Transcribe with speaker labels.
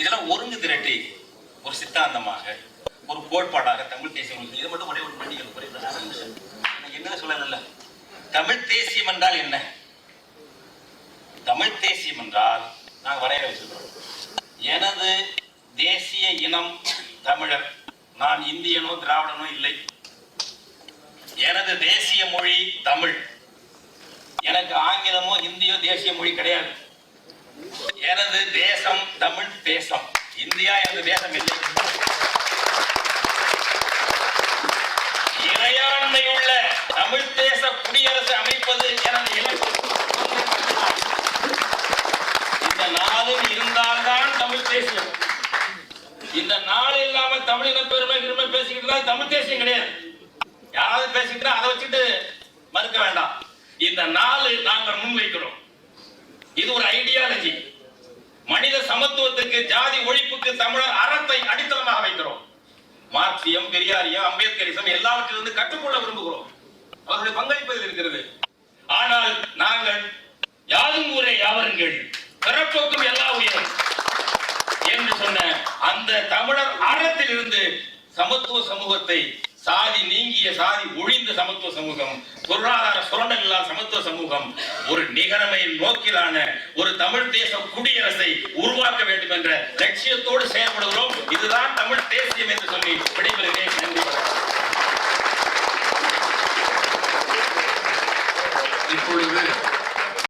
Speaker 1: இதெல்லாம் ஒருங்கு திரட்டி ஒரு சித்தாந்தமாக ஒரு கோட்பாடாக தமிழ் தேசியம் இது மட்டும் ஒரே ஒரு பண்டிகை ஒரே என்ன சொல்லல தமிழ் தேசியம் என்றால் என்ன? தமிழ் தேசியம் என்றால் நாங்கள் வரையறை வச்சிருக்கிறோம். எனது தேசிய இனம் தமிழர். நான் இந்தியனோ திராவிடனோ இல்லை. எனது தேசிய மொழி தமிழ். எனக்கு ஆங்கிலமோ ஹிந்தியோ தேசிய மொழி கிடையாது. தமிழ் தேசம். இந்தியா எனது தேசம் இல்லை. இறையாண்மையுள்ள தமிழ் தேச குடியரசு அமைப்பது எனது இலக்கு. இந்த நாளும் இருந்தால்தான் தமிழ் தேசியம். இந்த நாள் இல்லாம தமிழின பெருமை பெருமை பேசிக்கிட்டு இருந்தா தமிழ் தேசியம் கிடையாது. யாராவது பேசிக்கிட்டா அதை வச்சுட்டு மறுக்க வேண்டாம். இந்த நாள் நாங்கள் முன்வைக்கிறோம் இது ஒரு ஐடியாலஜி மனித சமத்துவத்துக்கு ஜாதி ஒழிப்புக்கு தமிழர் அறத்தை அடித்தளமாக வைக்கிறோம். மார்க்சியம் பெரியாரியம் அம்பேத்கரிசம் எல்லாவற்றிலிருந்து கற்றுக்கொள்ள விரும்புகிறோம். அவர்களுடைய பங்களிப்பு இதில் இருக்கிறது? ஆனால் நாங்கள் யாதும் ஊரே யாவருங்கள் பிறப்போக்கும் எல்லா உயிரும் என்று சொன்ன அந்த தமிழர் அறத்தில் இருந்து சமத்துவ சமூகத்தை சாதி நீங்கிய சாதி ஒழிந்த சமத்துவ சமூகம் பொருளாதார சுரண்டல் இல்லாத சமத்துவ சமூகம் ஒரு நிகரமை நோக்கிலான ஒரு தமிழ் தேச குடியரசை உருவாக்க வேண்டும் என்ற லட்சியத்தோடு செயல்படுகிறோம். இதுதான் தமிழ் தேசியம் என்று சொல்லி விடைபெறுகிறேன். நன்றி
Speaker 2: இப்பொழுது